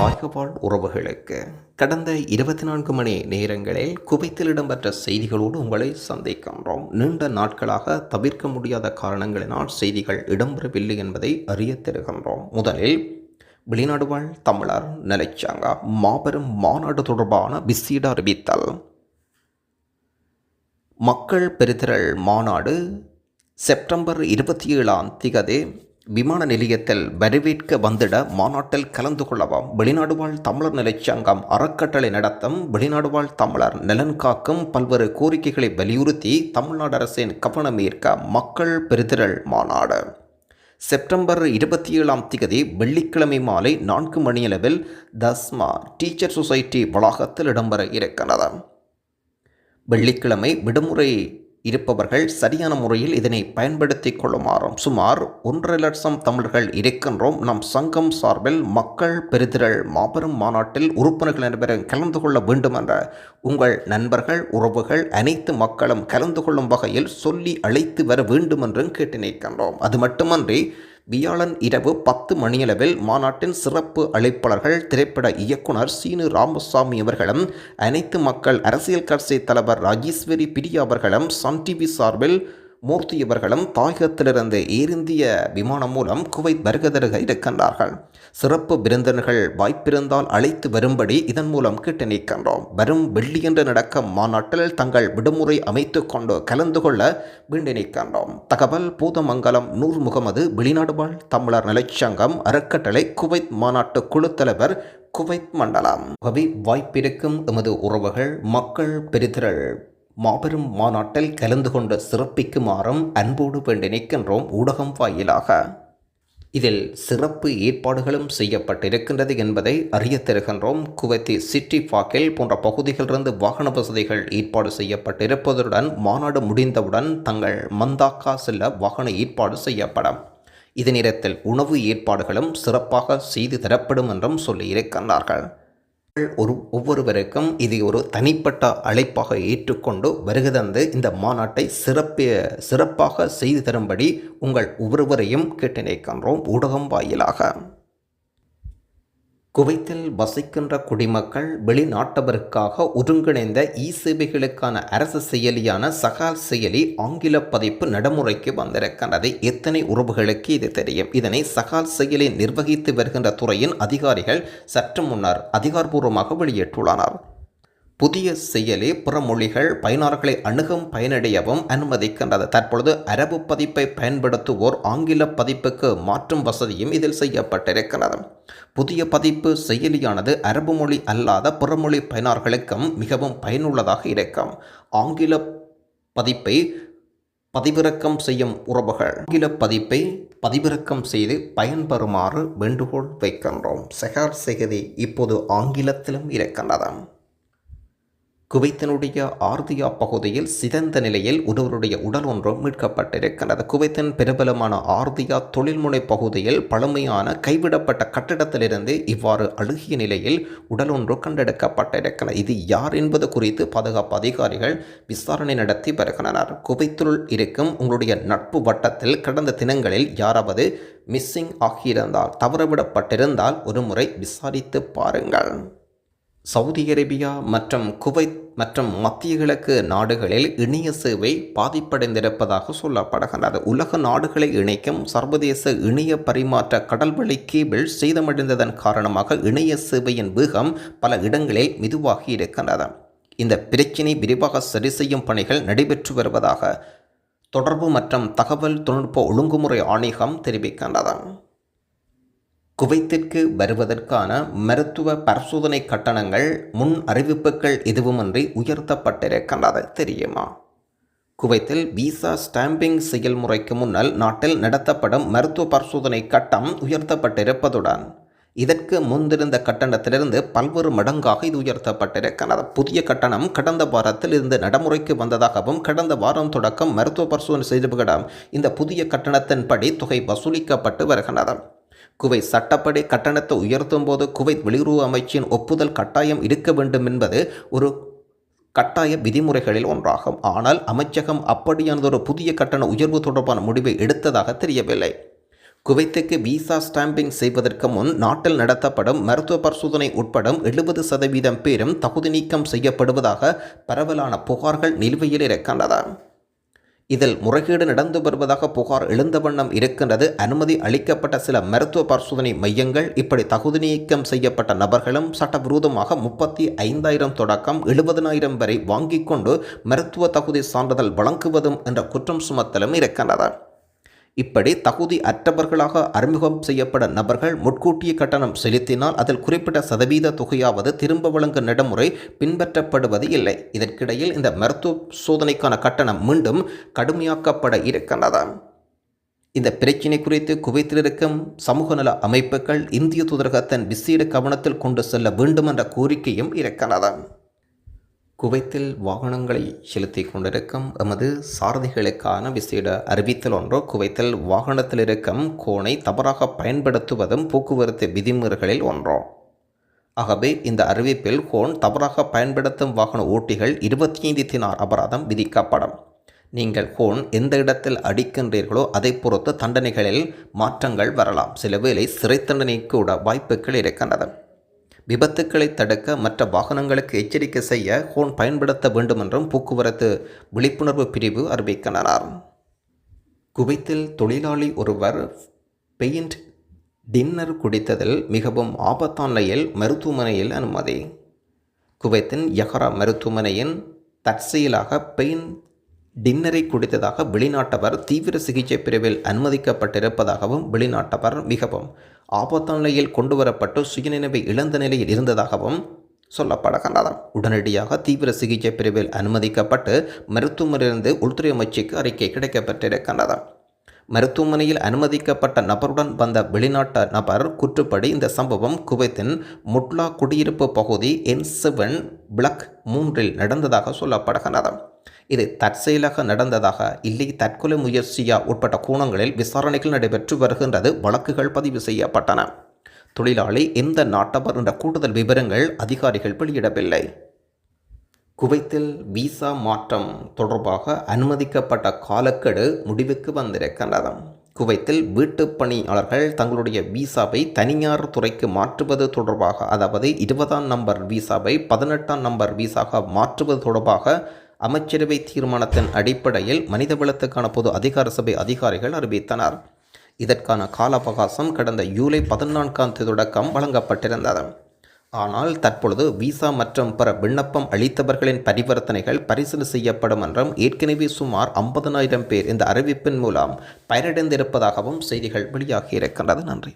தாயகவாழ் உறவுகளுக்கு கடந்த இருபத்தி நான்கு மணி நேரங்களில் குவைத்தில் இடம்பெற்ற செய்திகளோடு உங்களை சந்திக்கின்றோம். நீண்ட நாட்களாக தவிர்க்க முடியாத காரணங்களினால் செய்திகள் இடம்பெறவில்லை என்பதை அறிய தருகின்றோம். முதலில் வெளிநாடு வாழ் தமிழர் நிலைச்சாங்க மாபெரும் மாநாடு தொடர்பான விசீட அறிவித்தல். மக்கள் பெருத்திரள் மாநாடு செப்டம்பர் இருபத்தி ஏழாம் திகதி விமான நிலையத்தில் வரவேற்க வந்திட மாநாட்டில் கலந்து கொள்ளவும் வெளிநாடு வாழ் தமிழர் நிலைச்சங்கம் அறக்கட்டளை நடத்தும் வெளிநாடு வாழ் தமிழர் நலன் காக்கும் பல்வேறு கோரிக்கைகளை வலியுறுத்தி தமிழ்நாடு அரசின் கவனம் ஈர்க்க மக்கள் பெருத்திரள் மாநாடு. செப்டம்பர் இருபத்தி ஏழாம் திகதி வெள்ளிக்கிழமை மாலை நான்கு மணியளவில் தஸ்மா டீச்சர் சொசைட்டி வளாகத்தில் இடம்பெற இருக்கிறது. வெள்ளிக்கிழமை விடுமுறை இருப்பவர்கள் சரியான முறையில் இதனை பயன்படுத்திக் கொள்ளுமாறும். சுமார் ஒன்றரை லட்சம் தமிழர்கள் இருக்கின்றோம். நம் சங்கம் சார்பில் மக்கள் பெருதிரள் மாபெரும் மாநாட்டில் உறுப்பினர்கள் அனைவரும் கலந்து கொள்ள வேண்டும் என்ற உங்கள் நண்பர்கள் உறவுகள் அனைத்து மக்களும் கலந்து கொள்ளும் வகையில் சொல்லி அழைத்து வர வேண்டும் என்றும் கேட்டு நிற்கின்றோம். அது மட்டுமன்றி வியாழன் இரவு பத்து மணியளவில் மாநாட்டின் சிறப்பு அழைப்பாளர்கள் திரைப்பட இயக்குனர் சீனு ராமசாமி அவர்களும் அனைத்து மக்கள் அரசியல் கட்சி தலைவர் ராஜேஸ்வரி பிரியா அவர்களும் சன் டிவி சார்பில் மூர்த்தி இவர்களும் தாயகத்திலிருந்து ஏர் இந்திய விமானம் மூலம் குவைத் வருகதருக இருக்கின்றார்கள். சிறப்பு விருந்தினர்கள் வாய்ப்பிருந்தால் அழைத்து வரும்படி இதன் மூலம் கேட்டு நிற்கின்றோம். வரும் வெள்ளியன்று நடக்கும் மாநாட்டில் தங்கள் விடுமுறை அமைத்து கொண்டு கலந்து கொள்ள வேண்டி நிற்கின்றோம். தகவல் பூதமங்கலம் நூர் முகமது வெளிநாடு வாழ் தமிழர் நிலைச்சங்கம் அறக்கட்டளை குவைத் மாநாட்டு குழு தலைவர் குவைத் மண்டலம். கவி வாய்ப்பிருக்கும் எமது உறவுகள் மக்கள் பெருதிரள். மாபெரும் மாநாட்டில் கலந்து கொண்டு சிறப்பிக்குமாறும் அன்போடு வேண்டி நிற்கின்றோம் ஊடகம் வாயிலாக. இதில் சிறப்பு ஏற்பாடுகளும் செய்யப்பட்டிருக்கின்றது என்பதை அறிய தருகின்றோம் குவைத்தி சிட்டி பாக்கில் போன்ற பகுதிகளிலிருந்து வாகன வசதிகள் ஏற்பாடு செய்யப்பட்டிருப்பதுடன் மாநாடு முடிந்தவுடன் தங்கள் மந்தாக்கா செல்ல வாகன ஏற்பாடு செய்யப்படும். இது நேரத்தில் உணவு ஏற்பாடுகளும் சிறப்பாக செய்து தரப்படும் என்றும் சொல்லியிருக்கின்றார்கள். ஒரு ஒவ்வொருவருக்கும் இது ஒரு தனிப்பட்ட அழைப்பாக ஏற்றுக்கொண்டு வருகை தந்து இந்த மாநாட்டை சிறப்ப சிறப்பாக செய்து தரும்படி உங்கள் ஒவ்வொருவரையும் கேட்டு நிற்கின்றோம் ஊடகம் வாயிலாக. குவைத்தில் வசிக்கின்ற குடிமக்கள் வெளிநாட்டவருக்காக ஒருங்கிணைந்த இ சேவைகளுக்கான அரசு செயலியான சகால் செயலி ஆங்கில பதிப்பு நடைமுறைக்கு வந்திருக்கின்றது. எத்தனை உறவுகளுக்கு இது தெரியும்? இதனை சகால் செயலி நிர்வகித்து வருகின்ற துறையின் அதிகாரிகள் சற்று முன்னர் அதிகாரபூர்வமாக வெளியிட்டுள்ளனர். புதிய செயலி பிற மொழிகள் பயனாளர்களை அணுகும் பயனடையவும் அனுமதிக்கின்றது. தற்பொழுது அரபு பதிப்பை பயன்படுத்துவோர் ஆங்கில பதிப்புக்கு மாற்றும் வசதியும் இதில் செய்யப்பட்டிருக்கிறது. புதிய பதிப்பு செயலியானது அரபு மொழி அல்லாத பிறமொழி பயனாளர்களுக்கும் மிகவும் பயனுள்ளதாக இருக்கும். ஆங்கில பதிப்பை பதிவிறக்கம் செய்யும் உறவுகள். ஆங்கில பதிப்பை பதிவிறக்கம் செய்து பயன்பெறுமாறு வேண்டுகோள் வைக்கின்றோம். செகார் செய்தி இப்போது ஆங்கிலத்திலும் இருக்கின்றது. குவைத்தினுடைய ஆர்தியா பகுதியில் சிதந்த நிலையில் ஒருவருடைய உடல் ஒன்றும் மீட்கப்பட்டிருக்கிறது குவைத்தின் பிரபலமான ஆர்தியா தொழில்முனை பகுதியில் பழமையான கைவிடப்பட்ட கட்டிடத்திலிருந்து இவ்வாறு அழுகிய நிலையில் உடல் ஒன்று கண்டெடுக்கப்பட்டிருக்கிறது இது யார் என்பது குறித்து பாதுகாப்பு அதிகாரிகள் விசாரணை நடத்தி வருகின்றனர். குவைத்துள் இருக்கும் உங்களுடைய நட்பு வட்டத்தில் கடந்த தினங்களில் யாராவது மிஸ்ஸிங் ஆகியிருந்தால் தவறவிடப்பட்டிருந்தால் ஒருமுறை விசாரித்து பாருங்கள். சவுதி அரேபியா மற்றும் குவைத் மற்றும் மத்திய கிழக்கு நாடுகளில் இணைய சேவை பாதிப்படைந்திருப்பதாக சொல்லப்படுகிறது உலக நாடுகளை இணைக்கும் சர்வதேச இணைய பரிமாற்ற கடல்வழி கேபிள் சேதமடைந்ததன் காரணமாக இணைய சேவையின் வேகம் பல இடங்களில் மெதுவாகி இருக்கின்றது. இந்த பிரச்சினை விரிவாக சரி செய்யும் பணிகள் நடைபெற்று வருவதாக தொடர்பு மற்றும் தகவல் தொழில்நுட்ப ஒழுங்குமுறை ஆணையகம் தெரிவிக்கின்றது. குவைத்திற்கு வருவதற்கான மருத்துவ பரிசோதனை கட்டணங்கள் முன் அறிவிப்புகள் எதுவுமின்றி உயர்த்தப்பட்டிருக்கின்றது. தெரியுமா? குவைத்தில் விசா ஸ்டாம்பிங் செயல்முறைக்கு முன்னால் நாட்டில் நடத்தப்படும் மருத்துவ பரிசோதனை கட்டம் உயர்த்தப்பட்டிருப்பதுடன் இதற்கு முன்திருந்த கட்டணத்திலிருந்து பல்வேறு மடங்காக இது உயர்த்தப்பட்டிருக்கிறது புதிய கட்டணம் கடந்த வாரத்தில் இருந்து நடைமுறைக்கு வந்ததாகவும் கடந்த வாரம் தொடக்கம் மருத்துவ பரிசோதனை செய்தபடம் இந்த புதிய கட்டணத்தின்படி தொகை வசூலிக்கப்பட்டு வருகின்றது. குவைத் சட்டப்படி கட்டணத்தை உயர்த்தும் போது குவைத் வெளியுறவு அமைச்சின் ஒப்புதல் கட்டாயம் இருக்க வேண்டும் என்பது ஒரு கட்டாய விதிமுறைகளில் ஒன்றாகும். ஆனால் அமைச்சகம் அப்படியானதொரு புதிய கட்டண உயர்வு தொடர்பான முடிவை எடுத்ததாக தெரியவில்லை. குவைத்துக்கு விசா ஸ்டாம்பிங் செய்வதற்கு முன் நாட்டில் நடத்தப்படும் மருத்துவ பரிசோதனை உட்பட எழுபது சதவீதம் பேரும் தகுதி நீக்கம் செய்யப்படுவதாக பரவலான புகார்கள் நிலுவையில் இருக்கின்றன. இதில் முறைகேடு நடந்து வருவதாக புகார் எழுந்த வண்ணம் இருக்கின்றது. அனுமதி அளிக்கப்பட்ட சில மருத்துவ பரிசோதனை மையங்கள் இப்படி தகுதி நீக்கம் செய்யப்பட்ட நபர்களும் சட்டவிரோதமாக முப்பத்தி ஐந்தாயிரம் தொடக்கம் எழுபதனாயிரம் வரை வாங்கிக் கொண்டு மருத்துவ தகுதி சான்றிதழ் வழங்குவதும் என்ற குற்றம் சுமத்தலும் இருக்கின்றது. இப்படி தகுதி அற்றவர்களாக அறிமுகம் செய்யப்பட நபர்கள் முட்கூட்டிய கட்டணம் செலுத்தினால் அதில் குறிப்பிட்ட சதவீத தொகையாவது திரும்ப வழங்கும் நடைமுறை பின்பற்றப்படுவது இல்லை. இதற்கிடையில் இந்த மருத்துவ சோதனைக்கான கட்டணம் மீண்டும் கடுமையாக்கப்பட இருக்கின்றது இந்த பிரச்சினை குறித்து குவைத்தில் இருக்கும் சமூக நல அமைப்புகள் இந்திய தூதரகத்தின் விசேட கவனத்தில் கொண்டு செல்ல வேண்டும் என்ற கோரிக்கையும் இருக்கிறது குவைத்தில் வாகனங்களை செலுத்தி கொண்டிருக்கும் எமது சாரதிகளுக்கான விசேட அறிவித்தல் ஒன்று குவைத்தில் வாகனத்தில் இருக்கும் கோனை தவறாக பயன்படுத்துவதும் போக்குவரத்து விதிமுறைகளில் ஒன்றோ. ஆகவே இந்த அறிவிப்பில் கோன் தவறாக பயன்படுத்தும் வாகன ஓட்டிகள் இருபத்தி ஐந்து தினார் அபராதம் விதிக்கப்படும். நீங்கள் கோன் எந்த இடத்தில் அடிக்கின்றீர்களோ அதை பொறுத்து தண்டனைகளில் மாற்றங்கள் வரலாம். சில வேளை சிறை தண்டனை கூட வாய்ப்புகள் இருக்கின்றது. விபத்துக்களை தடுக்க மற்ற வாகனங்களுக்கு எச்சரிக்கை செய்ய ஹோன் பயன்படுத்த வேண்டுமென்றும் போக்குவரத்து விழிப்புணர்வு பிரிவு அறிவிக்கின்றனர். குவைத்தில் தொழிலாளி ஒருவர் பெயிண்ட் டின்னர் குடித்ததில் மிகவும் ஆபத்தான நிலையில் மருத்துவமனையில் அனுமதி. குவைத்தின் யஹரா மருத்துவமனையின் தற்செயலாக பெயின் டின்னரை குடித்ததாக வெளிநாட்டவர் தீவிர சிகிச்சை பிரிவில் அனுமதிக்கப்பட்டிருப்பதாகவும் வெளிநாட்டவர் மிகவும் ஆபத்தான நிலையில் கொண்டு வரப்பட்டு சுயநினைவை இழந்த நிலையில் இருந்ததாகவும் சொல்லப்படுகின்றன உடனடியாக தீவிர சிகிச்சை பிரிவில் அனுமதிக்கப்பட்டு மருத்துவமனையிலிருந்து உள்துறை அமைச்சுக்கு அறிக்கை கிடைக்கப்பட்டிருக்கின்றது. மருத்துவமனையில் அனுமதிக்கப்பட்ட நபருடன் வந்த வெளிநாட்டு நபர் குற்றுப்படி இந்த சம்பவம் குவைத்தின் முட்லா குடியிருப்பு பகுதி என் செவன் பிளக் மூன்றில் நடந்ததாக சொல்லப்படுகின்றது. இது தற்செயலாக நடந்ததாக இல்லை தற்கொலை முயற்சியா உட்பட்ட கோணங்களில் விசாரணைகள் நடைபெற்று வருகின்றது வழக்குகள் பதிவு செய்யப்பட்டன. தொழிலாளி எந்த நாட்டவர் என்ற கூடுதல் விவரங்கள் அதிகாரிகள் வெளியிடவில்லை. குவைத்தில் விசா மாற்றம் தொடர்பாக அனுமதிக்கப்பட்ட காலக்கெடு முடிவுக்கு வந்திருக்கின்றது. குவைத்தில் வீட்டு பணியாளர்கள் தங்களுடைய விசாவை தனியார் துறைக்கு மாற்றுவது தொடர்பாக அதாவது இருபதாம் நம்பர் விசாவை பதினெட்டாம் நம்பர் விசாக மாற்றுவது தொடர்பாக அமைச்சரவை தீர்மானத்தின் அடிப்படையில் மனிதவளத்துக்கான பொது அதிகார சபை அதிகாரிகள் அறிவித்தனர். இதற்கான கால அவகாசம் கடந்த ஜூலை பதினான்காம் தேதி தொடக்கம் வழங்கப்பட்டிருந்தது. ஆனால் தற்பொழுது விசா மற்றும் பிற விண்ணப்பம் அளித்தவர்களின் பரிவர்த்தனைகள் பரிசீலனை செய்யப்படும் என்றும் ஏற்கனவே சுமார் ஐம்பதனாயிரம் பேர் இந்த அறிவிப்பின் மூலம் பயனடைந்திருப்பதாகவும் செய்திகள் வெளியாகியிருக்கின்றது நன்றி.